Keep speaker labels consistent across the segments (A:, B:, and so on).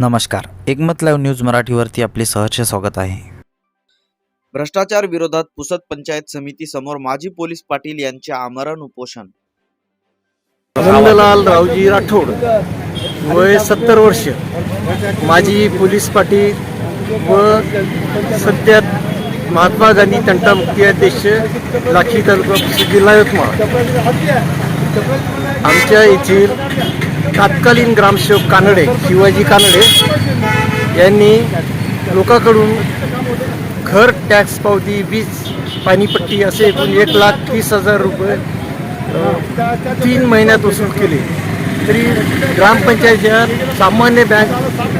A: नमस्कार. एकमत live news मराठीवरती आपले सहर्ष स्वागत आहे.
B: भ्रष्टाचार विरोधात पुसद पंचायत समिती समोर माजी पोलीस पाटील यांचे आमरण उपोषण.
C: नंदलाल रावजी राठोड वय सत्तर वर्ष. माजी पोलीस पाटील व सध्या महात्मा गांधी तंटामुक्ती अध्यक्ष लाखी तालुका जिल्हा यवतमाळ. आमच्या येथील तत्कालीन ग्रामसेवक कानडे शिवाजी कानडे यांनी लोकांकडून घर टॅक्स पावती वीज पाणीपट्टी असे एकूण एक लाख तीस हजार रुपये तीन महिन्यात वसूल केले. तरी ग्रामपंचायतच्या सामान्य बँक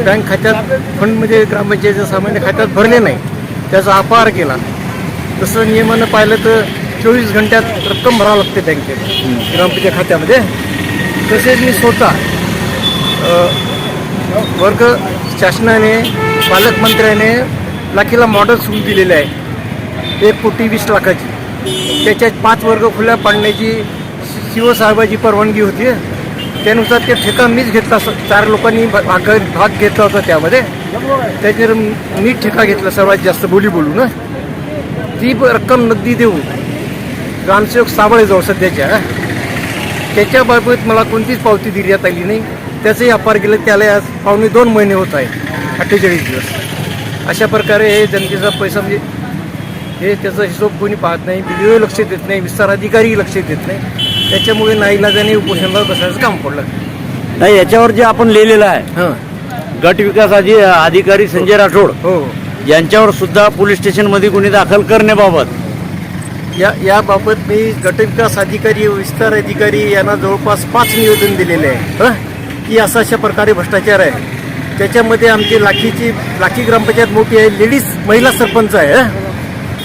C: बँक खात्यात फंडमध्ये ग्रामपंचायतच्या सामान्य खात्यात भरले नाही. त्याचा अपहार केला. तसं नियमानं पाहिलं तर चोवीस घंट्यात रक्कम भरावं लागते बँकेत ग्रामपंचायत खात्यामध्ये. तसेच मी स्वतः वर्ग शासनाने पालकमंत्र्याने लाखीला मॉडेल सुरू दिलेले आहे. एक कोटी वीस लाखाची. त्याच्यात पाच वर्ग खुल्या पाडण्याची शि- शिवसाहेबाची परवानगी होती. त्यानुसार ते ठेका मीच घेतला चार लोकांनी भा- भाग भाग घेतला होता त्यामध्ये. त्याच्यावर मी ठेका घेतला सर्वात जास्त बोली बोलू ना ती रक्कम नगदी देऊन ग्रामसेवक सावळे जाऊ सध्याच्या त्याच्याबाबत मला कोणतीच पावती देण्यात आली नाही. त्याचंही अपार केलं त्याला आज पावणे दोन महिने होत आहे अठ्ठेचाळीस दिवस. अशा प्रकारे हे जनतेचा पैसा म्हणजे हे त्याचा हिशोब कोणी पाहत नाही बी लक्ष देत नाही विस्तार अधिकारी लक्ष देत नाही. त्याच्यामुळे नाईलाजाने उपोषणाला बसायचं काम पडलं.
D: नाही याच्यावर जे आपण लिहिलेलं आहे
C: हां.
D: गट विकास अधि अधिकारी संजय राठोड
C: हो.
D: यांच्यावर सुद्धा पोलीस स्टेशनमध्ये गुन्हे दाखल करण्याबाबत
C: या याबाबत मी गटविकास अधिकारी विस्तार अधिकारी यांना जवळपास पाच निवेदन दिलेले आहे. हं? की असा अशा प्रकारे भ्रष्टाचार आहे. त्याच्यामध्ये आमची लाखीची लाखी ग्रामपंचायत मोठी आहे लेडीज महिला सरपंच आहे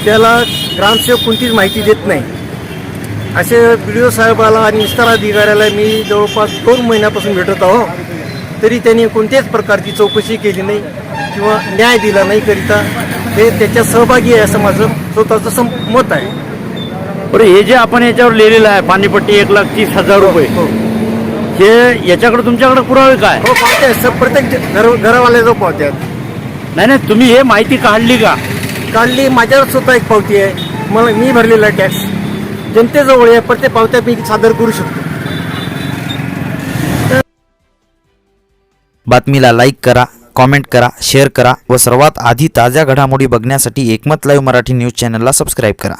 C: त्याला ग्रामसेवक कोणतीच माहिती देत नाही. असे बी ओ साहेबाला आणि विस्तार अधिकाऱ्याला मी जवळपास दोन महिन्यापासून भेटत आहो. तरी त्यांनी कोणत्याच प्रकारची चौकशी केली नाही किंवा न्याय दिला नाही करिता. हे त्याच्यात सहभागी आहे असं माझं स्वतःचं सम मत आहे.
D: बरं हे जे आपण याच्यावर लिहिलेलं आहे पाणीपट्टी एक लाख तीस हजार रुपये.
C: हो.
D: हे याच्याकडे तुमच्याकडे पुरावे काय?
C: हो प्रत्येक घर घरवाल्याजवळ पावत्या आहेत.
D: नाही नाही तुम्ही हे माहिती काढली का?
C: काढली माझ्यावर स्वतः एक पावती आहे. मला मी भरलेला टॅक्स. जनतेजवळ आहे प्रत्येक पावत्या मी सादर करू शकतो.
A: बातमीला लाईक करा कॉमेंट करा शेअर करा व सर्वात आधी ताज्या घडामोडी बघण्यासाठी एकमत लाईव्ह मराठी न्यूज चॅनलला सबस्क्राईब करा.